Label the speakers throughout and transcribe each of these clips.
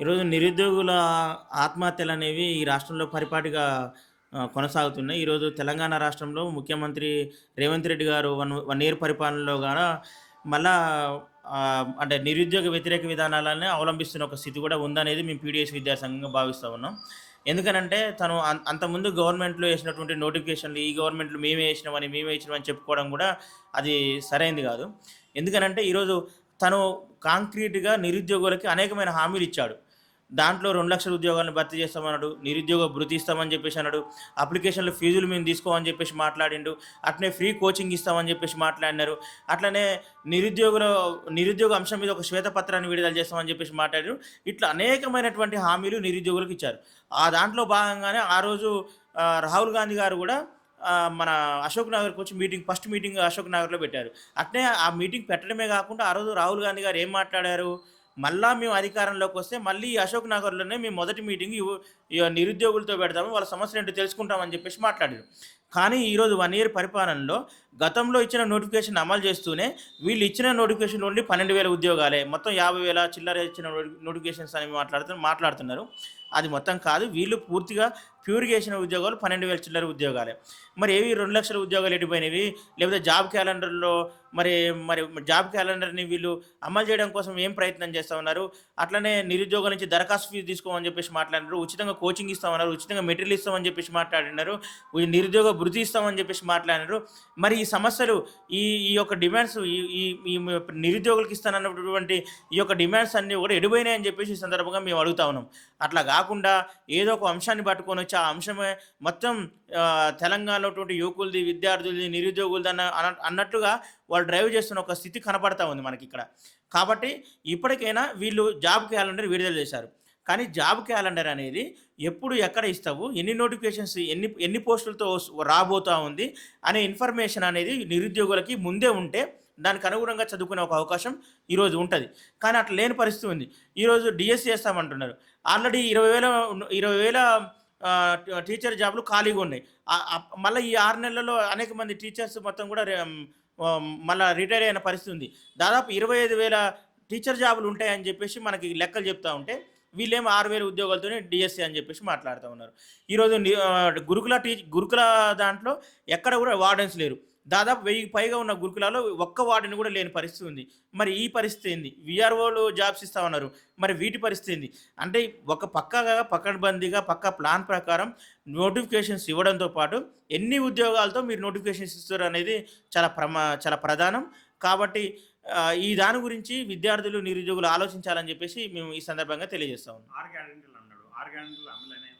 Speaker 1: ఈరోజు నిరుద్యోగుల ఆత్మహత్యలు అనేవి ఈ రాష్ట్రంలో పరిపాటిగా కొనసాగుతున్నాయి. ఈరోజు తెలంగాణ రాష్ట్రంలో ముఖ్యమంత్రి రేవంత్ రెడ్డి గారు వన్ వన్ ఇయర్ పరిపాలనలో గాన మళ్ళా అంటే నిరుద్యోగ వ్యతిరేక విధానాలనే అవలంబిస్తున్న ఒక స్థితి కూడా ఉందనేది మేము పీడిఎస్ విద్యాసంఘంగా భావిస్తూ ఉన్నాం. ఎందుకనంటే తను అంతకుముందు గవర్నమెంట్లో వేసినటువంటి నోటిఫికేషన్లు ఈ గవర్నమెంట్లు మేమే వేసినామని మేమే ఇచ్చినామని చెప్పుకోవడం కూడా అది సరైనది కాదు. ఎందుకనంటే ఈరోజు తను కాంక్రీట్గా నిరుద్యోగులకి అనేకమైన హామీలు ఇచ్చాడు. దాంట్లో రెండు లక్షల ఉద్యోగాలను భర్తీ చేస్తామన్నాడు నిరుద్యోగ భృతి ఇస్తామని చెప్పేసి అన్నాడు అప్లికేషన్లు ఫీజులు మేము తీసుకోమని చెప్పేసి మాట్లాడిండు అట్లనే ఫ్రీ కోచింగ్ ఇస్తామని చెప్పేసి మాట్లాడినారు. అట్లనే నిరుద్యోగుల నిరుద్యోగ అంశం మీద ఒక శ్వేతపత్రాన్ని విడుదల చేస్తామని చెప్పేసి మాట్లాడారు ఇట్లా అనేకమైనటువంటి హామీలు నిరుద్యోగులకు ఇచ్చారు. ఆ దాంట్లో భాగంగానే ఆ రోజు రాహుల్ గాంధీ గారు కూడా మన అశోక్ నగర్కి వచ్చి మీటింగ్ ఫస్ట్ మీటింగ్ అశోక్ నగర్లో పెట్టారు. అట్నే ఆ మీటింగ్ పెట్టడమే కాకుండా ఆ రోజు రాహుల్ గాంధీ గారు ఏం మాట్లాడారు? మళ్ళా మేము అధికారంలోకి వస్తే మళ్ళీ ఈ అశోక్ నగర్లోనే మేము మొదటి మీటింగ్ నిరుద్యోగులతో పెడతాము వాళ్ళ సమస్యలు ఏంటో తెలుసుకుంటామని చెప్పేసి మాట్లాడారు. కానీ ఈరోజు వన్ ఇయర్ పరిపాలనలో గతంలో ఇచ్చిన నోటిఫికేషన్ అమలు చేస్తూనే వీళ్ళు ఇచ్చిన నోటిఫికేషన్ నుండి పన్నెండు వేల ఉద్యోగాలే మొత్తం యాభై వేల చిల్లర ఇచ్చిన నోటిఫికేషన్స్ అని మాట్లాడుతు మాట్లాడుతున్నారు. అది మొత్తం కాదు వీళ్ళు పూర్తిగా ప్యూరిగేషన్ చేసిన ఉద్యోగాలు పన్నెండు వేల చిల్లర ఉద్యోగాలే. మరి ఏవి రెండు లక్షల ఉద్యోగాలు ఎడిపోయినవి? లేకపోతే జాబ్ క్యాలెండర్లో మరి మరి జాబ్ క్యాలెండర్ని వీళ్ళు అమలు చేయడం కోసం ఏం ప్రయత్నం చేస్తూ ఉన్నారు? అట్లనే నిరుద్యోగుల నుంచి దరఖాస్తు ఫీజు తీసుకోమని చెప్పేసి మాట్లాడినారు. ఉచితంగా కోచింగ్ ఇస్తామన్నారు. ఉచితంగా మెటీరియల్ ఇస్తామని చెప్పేసి మాట్లాడినారు. నిరుద్యోగ భృతి ఇస్తామని చెప్పేసి మాట్లాడినారు. మరి ఈ సమస్యలు ఈ ఈ యొక్క డిమాండ్స్ ఈ ఈ నిరుద్యోగులకు ఇస్తానన్నటువంటి ఈ యొక్క డిమాండ్స్ అన్నీ కూడా ఎడిపోయినాయి అని చెప్పేసి ఈ సందర్భంగా మేము అడుగుతా ఉన్నాం. అట్లా కాకుండా ఏదో ఒక అంశాన్ని పట్టుకొని వచ్చి ఆ అంశమే మొత్తం తెలంగాణలో ఉన్నటువంటి యువకులది విద్యార్థులది నిరుద్యోగులది అన్న అన్నట్లుగా అన్నట్టుగా వాళ్ళు డ్రైవ్ చేస్తున్న ఒక స్థితి కనపడతా ఉంది మనకి ఇక్కడ కాబట్టి ఇప్పటికైనా వీళ్ళు జాబ్ క్యాలెండర్ విడుదల చేశారు. కానీ జాబ్ క్యాలెండర్ అనేది ఎప్పుడు ఎక్కడ ఇస్తావు? ఎన్ని నోటిఫికేషన్స్ ఎన్ని ఎన్ని పోస్టులతో రాబోతా ఉంది? అనే ఇన్ఫర్మేషన్ అనేది నిరుద్యోగులకి ముందే ఉంటే దానికి అనుగుణంగా చదువుకునే ఒక అవకాశం ఈరోజు ఉంటుంది. కానీ అట్లా లేని పరిస్థితి ఉంది. ఈరోజు డిఎస్సి చేస్తామంటున్నారు. ఆల్రెడీ ఇరవై వేల ఇరవై వేల టీచర్ జాబ్లు ఖాళీగా ఉన్నాయి. మళ్ళీ ఈ ఆరు నెలల్లో అనేక మంది టీచర్స్ మొత్తం కూడా మళ్ళీ రిటైర్ అయిన పరిస్థితి ఉంది. దాదాపు ఇరవై ఐదు వేల టీచర్ జాబులు ఉంటాయని చెప్పేసి మనకి లెక్కలు చెప్తా ఉంటే వీళ్ళేమో ఆరు వేల ఉద్యోగాలతోనే డిఎస్సి అని చెప్పేసి మాట్లాడుతూ ఉన్నారు. ఈరోజు గురుకుల టీ గురుకుల దాంట్లో ఎక్కడ కూడా వార్డెన్స్ లేరు. దాదాపు వెయ్యి పైగా ఉన్న గురుకులాలో ఒక్క వార్డెన్ కూడా లేని పరిస్థితి ఉంది. మరి ఈ పరిస్థితి ఏంది? విఆర్ఓలు జాబ్స్ ఇస్తా ఉన్నారు. మరి వీటి పరిస్థితి ఏంది? అంటే ఒక పక్కగా పక్కడబందీగా పక్క ప్లాన్ ప్రకారం నోటిఫికేషన్స్ ఇవ్వడంతో పాటు ఎన్ని ఉద్యోగాలతో మీరు నోటిఫికేషన్స్ ఇస్తారు అనేది చాలా ప్రమా చాలా ప్రధానం. కాబట్టి ఈ దాని గురించి విద్యార్థులు నిరుద్యోగులు ఆలోచించాలని చెప్పేసి మేము ఈ సందర్భంగా తెలియజేస్తాం
Speaker 2: ఆరు గ్యారెంటీలు అన్నాడు. ఆరు గ్యారెంటీలు అమలైనాయి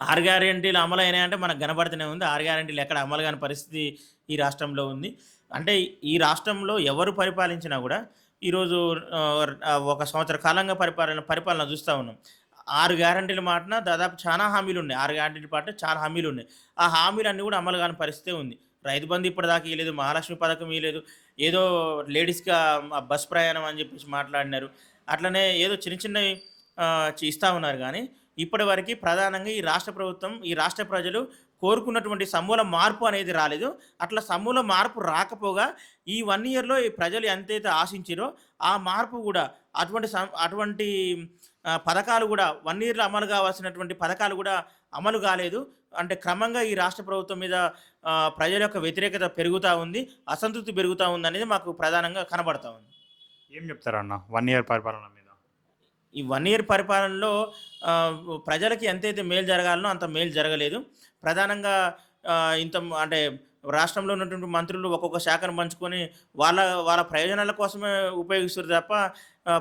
Speaker 1: ఆరు గ్యారెంటీలు అమలు అయినాయంటే మనకు కనబడుతూనే ఉంది. ఆరు గ్యారెంటీలు ఎక్కడ అమలు కాని పరిస్థితి ఈ రాష్ట్రంలో ఉంది. అంటే ఈ రాష్ట్రంలో ఎవరు పరిపాలించినా కూడా ఈరోజు ఒక సంవత్సర కాలంగా పరిపాలన పరిపాలన చూస్తూ ఉన్నాం. ఆరు గ్యారెంటీల మాటన దాదాపు చాలా హామీలు ఉన్నాయి. ఆరు గ్యారెంటీల పాట చాలా హామీలు ఉన్నాయి. ఆ హామీలు అన్నీ కూడా అమలు కాని పరిస్థితి ఉంది. రైతు బంధు ఇప్పటిదాకా ఇవ్వలేదు మహాలక్ష్మి పథకం ఇవ్వలేదు ఏదో లేడీస్గా బస్ ప్రయాణం అని చెప్పేసి మాట్లాడినారు. అట్లనే ఏదో చిన్న చిన్నవి ఇస్తూ ఉన్నారు కానీ ఇప్పటివరకు ప్రధానంగా ఈ రాష్ట్ర ప్రభుత్వం ఈ రాష్ట్ర ప్రజలు కోరుకున్నటువంటి సమూల మార్పు అనేది రాలేదు. అట్లా సమూల మార్పు రాకపోగా ఈ వన్ ఇయర్లో ఈ ప్రజలు ఎంతైతే ఆశించారో ఆ మార్పు కూడా అటువంటి అటువంటి పథకాలు కూడా వన్ ఇయర్లో అమలు కావాల్సినటువంటి పథకాలు కూడా అమలు కాలేదు. అంటే క్రమంగా ఈ రాష్ట్ర ప్రభుత్వం మీద ప్రజల యొక్క వ్యతిరేకత పెరుగుతూ ఉంది అసంతృప్తి పెరుగుతూ ఉంది అనేది మాకు ప్రధానంగా కనబడతా ఉంది.
Speaker 2: ఏం చెప్తారన్న? వన్ ఇయర్ పరిపాలన
Speaker 1: ఈ వన్ ఇయర్ పరిపాలనలో ప్రజలకి ఎంతైతే మేలు జరగాలనో అంత మేలు జరగలేదు. ప్రధానంగా ఇంత అంటే రాష్ట్రంలో ఉన్నటువంటి మంత్రులు ఒక్కొక్క శాఖను పంచుకొని వాళ్ళ వాళ్ళ ప్రయోజనాల కోసమే ఉపయోగిస్తారు తప్ప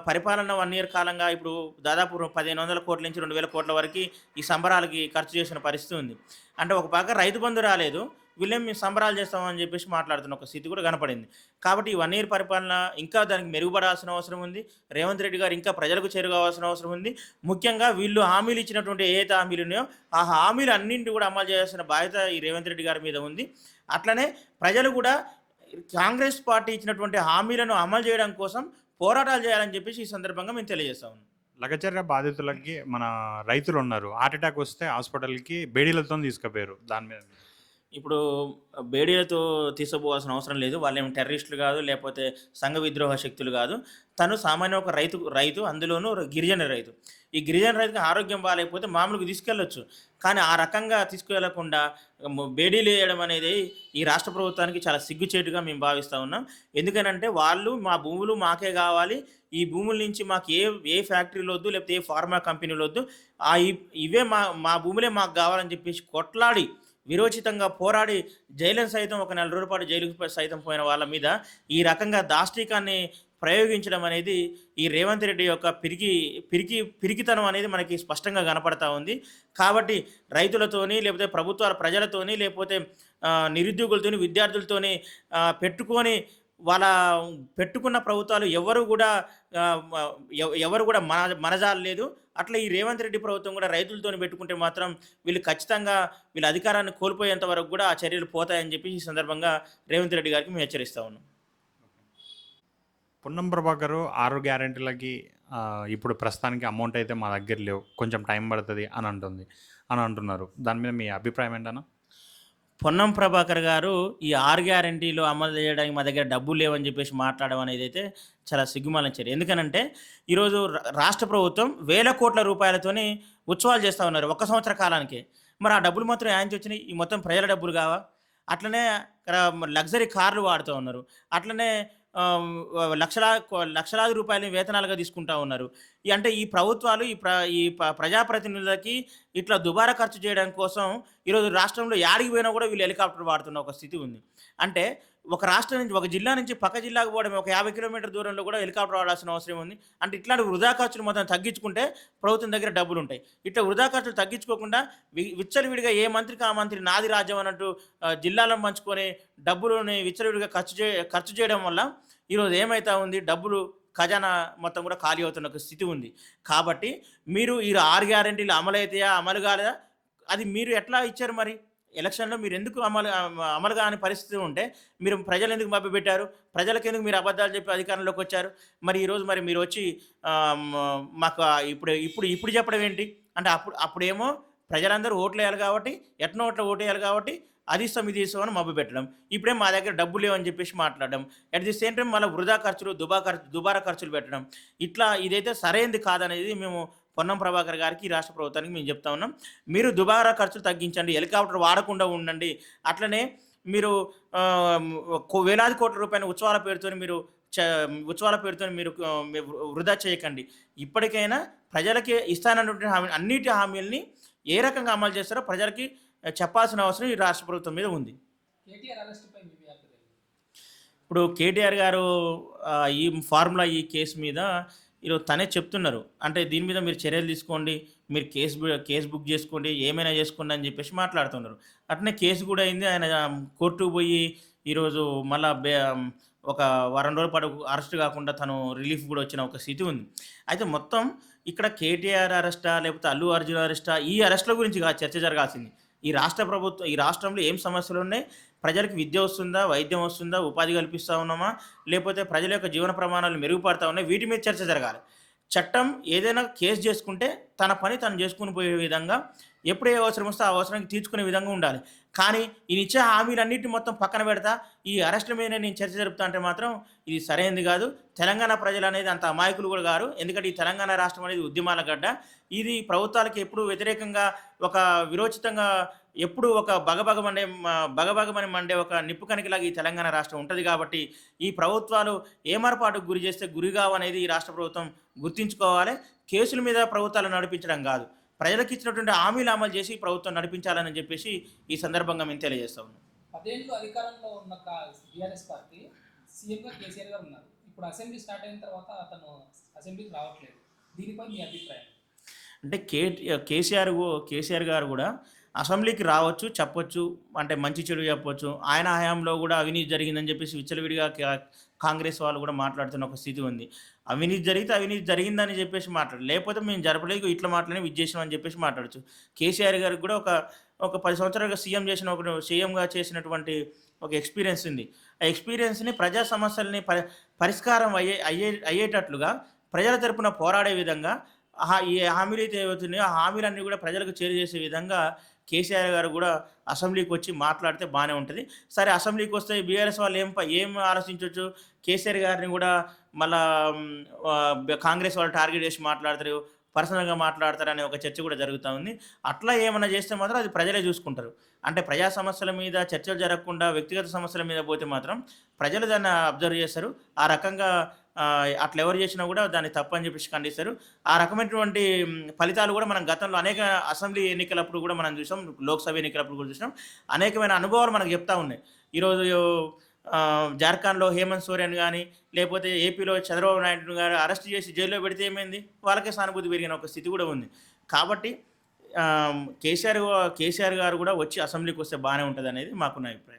Speaker 1: పరిపాలన వన్ ఇయర్ కాలంగా ఇప్పుడు దాదాపు పదిహేను వందల కోట్ల నుంచి రెండు వేల కోట్ల వరకు ఈ సంబరాలకి ఖర్చు చేసిన పరిస్థితి ఉంది. అంటే ఒక పక్క రైతు బంధు రాలేదు. వీళ్ళేం మేము సంబరాలు చేస్తామని చెప్పేసి మాట్లాడుతున్న ఒక స్థితి కూడా కనపడింది. కాబట్టి ఈ వన్ ఇయర్ పరిపాలన ఇంకా దానికి మెరుగుపడాల్సిన అవసరం ఉంది. రేవంత్ రెడ్డి గారు ఇంకా ప్రజలకు చేరుకోవాల్సిన అవసరం ఉంది. ముఖ్యంగా వీళ్ళు హామీలు ఇచ్చినటువంటి ఏ అయితే హామీలు ఉన్నాయో ఆ హామీలు అన్నింటి కూడా అమలు చేయాల్సిన బాధ్యత ఈ రేవంత్ రెడ్డి గారి మీద ఉంది. అట్లనే ప్రజలు కూడా కాంగ్రెస్ పార్టీ ఇచ్చినటువంటి హామీలను అమలు చేయడం కోసం పోరాటాలు చేయాలని చెప్పేసి ఈ సందర్భంగా మేము తెలియజేస్తా ఉన్నాం.
Speaker 2: లగచర్య బాధితులకి మన రైతులు ఉన్నారు. హార్ట్ అటాక్ వస్తే హాస్పిటల్కి బేడీలతో తీసుకుపోయారు. దాని మీద
Speaker 1: ఇప్పుడు బేడీలతో తీసుకోపోవాల్సిన అవసరం లేదు. వాళ్ళేం టెర్రరిస్టులు కాదు లేకపోతే సంఘ విద్రోహ శక్తులు కాదు. తను సామాన్య ఒక రైతు రైతు అందులోనూ గిరిజన రైతు. ఈ గిరిజన రైతుకి ఆరోగ్యం బాగాలేకపోతే మామూలుగా తీసుకెళ్ళొచ్చు. కానీ ఆ రకంగా తీసుకువెళ్ళకుండా బేడీలు వేయడం అనేది ఈ రాష్ట్ర ప్రభుత్వానికి చాలా సిగ్గుచేటుగా మేము భావిస్తూ ఉన్నాం. ఎందుకనంటే వాళ్ళు మా భూములు మాకే కావాలి. ఈ భూముల నుంచి మాకు ఏ ఏ ఫ్యాక్టరీలు వద్దు లేకపోతే ఏ ఫార్మా కంపెనీలు వద్దు. ఆ ఇవే మా మా భూములే మాకు కావాలని చెప్పేసి కొట్లాడి విరోచితంగా పోరాడి జైలును సైతం ఒక నెల రోజుల పాటు జైలుకు సైతం పోయిన వాళ్ళ మీద ఈ రకంగా దాష్టికాన్ని ప్రయోగించడం అనేది ఈ రేవంత్ రెడ్డి యొక్క పిరికి పిరికి పిరికితనం అనేది మనకి స్పష్టంగా కనపడతా ఉంది. కాబట్టి రైతులతోని లేకపోతే ప్రభుత్వాల ప్రజలతోని లేకపోతే నిరుద్యోగులతోని విద్యార్థులతోని పెట్టుకొని వాళ్ళ పెట్టుకున్న ప్రభుత్వాలు ఎవరు కూడా ఎవరు కూడా మన మనజాలలేదు అట్లా ఈ రేవంత్ రెడ్డి ప్రభుత్వం కూడా రైతులతో పెట్టుకుంటే మాత్రం వీళ్ళు ఖచ్చితంగా వీళ్ళ అధికారాన్ని కోల్పోయేంత వరకు కూడా ఆ చర్యలు పోతాయని చెప్పి ఈ సందర్భంగా రేవంత్ రెడ్డి గారికి మేము హెచ్చరిస్తా ఉన్నాం.
Speaker 2: పొన్నం ప్రభాకర్ ఆరు గ్యారెంటీలకి ఇప్పుడు ప్రస్తుతానికి అమౌంట్ అయితే మా దగ్గర లేవు. కొంచెం టైం పడుతుంది అని అంటుంది అని అంటున్నారు. దాని మీద మీ అభిప్రాయం ఏంటన్నా?
Speaker 1: పొన్నం ప్రభాకర్ గారు ఈ ఆర్ గ్యారంటీలో అమలు చేయడానికి మా దగ్గర డబ్బులు లేవని చెప్పేసి మాట్లాడడం అనేది అయితే చాలా సిగ్గుమాలిన చర్య ఎందుకనంటే ఈరోజు రాష్ట్ర ప్రభుత్వం వేల కోట్ల రూపాయలతోని ఉత్సవాలు చేస్తూ ఉన్నారు ఒక్క సంవత్సర కాలానికి. మరి ఆ డబ్బులు మాత్రం ఆయన వచ్చినాయి? ఈ మొత్తం ప్రజల డబ్బులు కావా? అట్లనే లగ్జరీ కార్లు వాడుతూ ఉన్నారు. అట్లనే లక్షలా లక్షలాది రూపాయలని వేతనాలుగా తీసుకుంటా ఉన్నారు. ఈ అంటే ఈ ప్రభుత్వాలు ఈ ప్ర ఈ ప్రజాప్రతినిధులకి ఇట్లా దుబారా ఖర్చు చేయడం కోసం ఈరోజు రాష్ట్రంలో యాడికి పోయినా కూడా వీళ్ళు హెలికాప్టర్ వాడుతున్న ఒక స్థితి ఉంది. అంటే ఒక రాష్ట్రం నుంచి ఒక జిల్లా నుంచి పక్క జిల్లాకు పోవడం ఒక యాభై కిలోమీటర్ దూరంలో కూడా హెలికాప్టర్ వాడాల్సిన అవసరం ఉంది. అంటే ఇట్లాంటి వృధా ఖర్చులు మొత్తం తగ్గించుకుంటే ప్రభుత్వం దగ్గర డబ్బులు ఉంటాయి. ఇట్లా వృధా ఖర్చులు తగ్గించుకోకుండా విచ్చలవిడిగా ఏ మంత్రికి ఆ మంత్రి నాది రాజ్యం అన్నట్టు జిల్లాలను పంచుకొని డబ్బులని విచ్చలవిడిగా ఖర్చు చే ఖర్చు చేయడం వల్ల ఈరోజు ఏమైతా ఉంది? డబ్బులు ఖజానా మొత్తం కూడా ఖాళీ అవుతున్న ఒక స్థితి ఉంది. కాబట్టి మీరు ఈ ఆరు గ్యారెంటీలు అమలు అవుతాయా అమలు కాలేదా? అది మీరు ఎట్లా ఇచ్చారు మరి? ఎలక్షన్లో మీరు ఎందుకు అమలు అమలు కాని పరిస్థితి ఉంటే మీరు ప్రజలు ఎందుకు మభ్యపెట్టారు? ప్రజలకు ఎందుకు మీరు అబద్ధాలు చెప్పి అధికారంలోకి వచ్చారు? మరి ఈరోజు మరి మీరు వచ్చి మాకు ఇప్పుడు ఇప్పుడు ఇప్పుడు చెప్పడం ఏంటి? అంటే అప్పుడు అప్పుడేమో ప్రజలందరూ ఓట్లు వేయాలి కాబట్టి ఎట్నో ఓట్ల ఓటు వేయాలి కాబట్టి అది ఇస్తాం ఇది ఇస్తామని అని మభ్య పెట్టడం ఇప్పుడే మా దగ్గర డబ్బులు లేవని చెప్పేసి మాట్లాడడం. అట్ ది సేమ్ టైం మళ్ళీ వృధా ఖర్చులు దుబా ఖర్చు దుబారా ఖర్చులు పెట్టడం. ఇట్లా ఇదైతే సరైనది కాదనేది మేము పొన్నం ప్రభాకర్ గారికి ఈ రాష్ట్ర ప్రభుత్వానికి మేము చెప్తా ఉన్నాం. మీరు దుబారా ఖర్చులు తగ్గించండి హెలికాప్టర్ వాడకుండా ఉండండి. అట్లనే మీరు వేలాది కోట్ల రూపాయల ఉత్సవాల పేరుతో మీరు ఉత్సవాల పేరుతో మీరు వృధా చేయకండి. ఇప్పటికైనా ప్రజలకి ఇస్తానన్నటువంటి హామీ అన్నిటి హామీలని ఏ రకంగా అమలు చేస్తారో ప్రజలకి చెప్పాల్సిన అవసరం ఈ రాష్ట్ర ప్రభుత్వం మీద ఉంది. ఇప్పుడు కేటీఆర్ గారు ఈ ఫార్ములా ఈ కేసు మీద ఈరోజు తనే చెప్తున్నారు. అంటే దీని మీద మీరు చర్యలు తీసుకోండి మీరు కేసు కేసు బుక్ చేసుకోండి ఏమైనా చేసుకోండి అని చెప్పేసి మాట్లాడుతున్నారు. అట్నే కేసు కూడా అయింది. ఆయన కోర్టుకు పోయి ఈరోజు మళ్ళా బే ఒక వారం రోజుల పాటు అరెస్ట్ కాకుండా తను రిలీఫ్ కూడా వచ్చిన ఒక స్థితి ఉంది. అయితే మొత్తం ఇక్కడ కేటీఆర్ అరెస్టా లేకపోతే అల్లు అర్జున్ అరెస్టా ఈ అరెస్టుల గురించి చర్చ జరగాల్సింది. ఈ రాష్ట్ర ప్రభుత్వం ఈ రాష్ట్రంలో ఏం సమస్యలు ఉన్నాయి? ప్రజలకు విద్య వస్తుందా? వైద్యం వస్తుందా? ఉపాధి కల్పిస్తూ ఉన్నామా? లేకపోతే ప్రజల యొక్క జీవన ప్రమాణాలు మెరుగుపడతా ఉన్నాయి? వీటి మీద చర్చ జరగాలి. చట్టం ఏదైనా కేసు చేసుకుంటే తన పని తను చేసుకుని పోయే విధంగా ఎప్పుడు ఏ అవసరం వస్తే ఆ అవసరానికి తీర్చుకునే విధంగా ఉండాలి. కానీ ఈయన ఇచ్చే హామీలన్నింటినీ మొత్తం పక్కన పెడతా ఈ అరెస్టుల మీద నేను చర్చ జరుపుతా అంటే మాత్రం ఇది సరైనది కాదు. తెలంగాణ ప్రజలు అనేది అంత అమాయకులు కూడా గారు ఎందుకంటే ఈ తెలంగాణ రాష్ట్రం అనేది ఉద్యమాల గడ్డ. ఇది ప్రభుత్వాలకు ఎప్పుడు వ్యతిరేకంగా ఒక విరోచితంగా ఎప్పుడు ఒక బగబగమండే బగబగమని మండే ఒక నిప్పు కనికిలాగా ఈ తెలంగాణ రాష్ట్రం ఉంటుంది కాబట్టి ఈ ప్రభుత్వాలు ఏమరపాటుకు గురి చేస్తే గురిగావు అనేది ఈ రాష్ట్ర ప్రభుత్వం గుర్తించుకోవాలి. కేసుల మీద ప్రభుత్వాలు నడిపించడం కాదు. ప్రజలకు ఇచ్చినటువంటి హామీలు అమలు చేసి ప్రభుత్వం నడిపించాలని చెప్పేసి ఈ సందర్భంగా మేము తెలియజేస్తా ఉన్నాం.
Speaker 3: పదేళ్ళు అధికారంలో ఉన్న బీఆర్ఎస్ పార్టీ సీఎంగా కేసీఆర్ గారు ఉన్నారు. ఇప్పుడు అసెంబ్లీ స్టార్ట్ అయిన తర్వాత అతను అసెంబ్లీకి రావట్లేదు. దీనిపై మీ అభిప్రాయం?
Speaker 1: అంటే కే కేసీఆర్ కేసీఆర్ గారు కూడా అసెంబ్లీకి రావచ్చు చెప్పొచ్చు అంటే మంచి చెడు చెప్పొచ్చు. ఆయన హయాంలో కూడా అవినీతి జరిగిందని చెప్పేసి విచ్చలవిడిగా కాంగ్రెస్ వాళ్ళు కూడా మాట్లాడుతున్న ఒక స్థితి ఉంది. అవినీతి జరిగితే అవినీతి జరిగిందని చెప్పేసి మాట్లాడు. లేకపోతే మేము జరపలేదు ఇట్లా మాట్లాడి విద్యేషం అని చెప్పేసి మాట్లాడచ్చు. కేసీఆర్ గారికి కూడా ఒక ఒక పది సంవత్సరాలుగా సీఎం చేసిన ఒక సీఎంగా చేసినటువంటి ఒక ఎక్స్పీరియన్స్ ఉంది. ఆ ఎక్స్పీరియన్స్ని ప్రజా సమస్యల్ని ప పరిష్కారం అయ్యే అయ్యే అయ్యేటట్లుగా ప్రజల తరపున పోరాడే విధంగా ఈ హామీలు అయితే ఏవవుతున్నాయో ఆ హామీలన్నీ కూడా ప్రజలకు చేరుచేసే విధంగా కేసీఆర్ గారు కూడా అసెంబ్లీకి వచ్చి మాట్లాడితే బాగానే ఉంటుంది. సరే అసెంబ్లీకి వస్తే బీఆర్ఎస్ వాళ్ళు ఏం ఏం ఆలోచించవచ్చు కేసీఆర్ గారిని కూడా మళ్ళా కాంగ్రెస్ వాళ్ళు టార్గెట్ చేసి మాట్లాడతారు పర్సనల్గా మాట్లాడతారు అనే ఒక చర్చ కూడా జరుగుతూ ఉంది. అట్లా ఏమైనా చేస్తే మాత్రం అది ప్రజలే చూసుకుంటారు. అంటే ప్రజా సమస్యల మీద చర్చలు జరగకుండా వ్యక్తిగత సమస్యల మీద పోతే మాత్రం ప్రజలు దాన్ని అబ్జర్వ్ చేస్తారు. ఆ రకంగా అట్లా ఎవరు చేసినా కూడా దాన్ని తప్పని చెప్పేసి ఖండిస్తారు. ఆ రకమైనటువంటి ఫలితాలు కూడా మనం గతంలో అనేక అసెంబ్లీ ఎన్నికలప్పుడు కూడా మనం చూసాం లోక్సభ ఎన్నికలప్పుడు కూడా చూసాం. అనేకమైన అనుభవాలు మనకు చెప్తా ఉన్నాయి. ఈరోజు జార్ఖండ్లో హేమంత్ సోరెన్ కానీ లేకపోతే ఏపీలో చంద్రబాబు నాయుడు గారు అరెస్ట్ చేసి జైల్లో పెడితే ఏమైంది? వాళ్ళకే సానుభూతి పెరిగిన ఒక స్థితి కూడా ఉంది. కాబట్టి కేసీఆర్ కేసీఆర్ గారు కూడా వచ్చి అసెంబ్లీకి వస్తే బాగానే ఉంటుంది అనేది మాకున్న అభిప్రాయం.